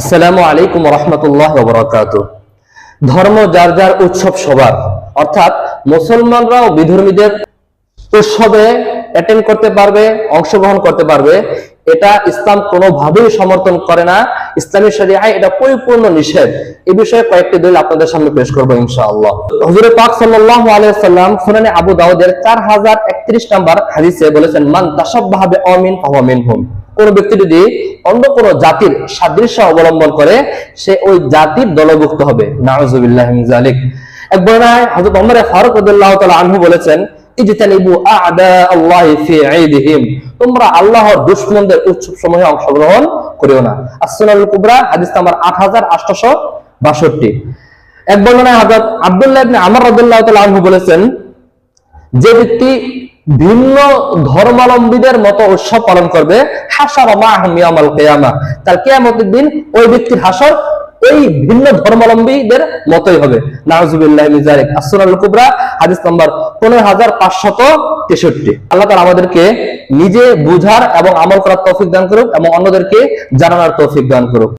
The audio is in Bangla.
আসসালামু আলাইকুম রহমতুল্লাহ বরকাত ধর্ম যার যার উৎসব সবার, অর্থাৎ মুসলমানরাও বিধর্মীদের উৎসবে অ্যাটেন্ড করতে পারবে, অংশগ্রহণ করতে পারবে, এটা ইসলাম কোনোভাবেই সমর্থন করে না। ইসলামী শরিয়ায় এটা পরিপূর্ণ নিষেধ। এই বিষয়ে কয়েকটি দলিল আপনাদের সামনে পেশ করব ইনশাআল্লাহ। হুজুর পাক সাল্লাল্লাহু আলাইহি সাল্লাম আবু দাউদের 4031 নম্বর হাদিসে বলেছেন, মান তাসাব্বাহা বিআমিন ফাহুয়া মিনহুম। কোন ব্যক্তি যদি অন্য কোন জাতির সাদৃশ্য অবলম্বন করে, সে ওই জাতির দলভুক্ত হবে। নাউজুবিল্লাহ এক বর্ণায় হযরত ওমর ফারুক রাদিয়াল্লাহু তাআলা আনহু বলেছেন, ইজতানিবু আ'দা আল্লাহি ফি ঈদিহিম। তোমরা আল্লাহর দুশমনদের উৎসব সমূহে অংশগ্রহণ করিও না। as-সুনানুল কুবরা, হাদিস নাম্বার 8862 এক বর্ণনায় হযরত আব্দুল্লাহ আনহু বলেছেন, যে ব্যক্তি ভিন্ন ধর্মাবলম্বীদের মতো উৎসব পালন করবে হাসার তার কেয়ামতের দিন ওই ব্যক্তির হাসর ওই ভিন্ন ধর্মাবলম্বীদের মতোই হবে। নাহজুবিল্লাহ হাদিস নম্বর পনেরো হাজার পাঁচশত তেষট্টি। আল্লাহ তাআলা আমাদেরকে নিজে বুঝার এবং আমল করার তৌফিক দান করুক এবং অন্যদেরকে জানানোর তৌফিক দান করুক।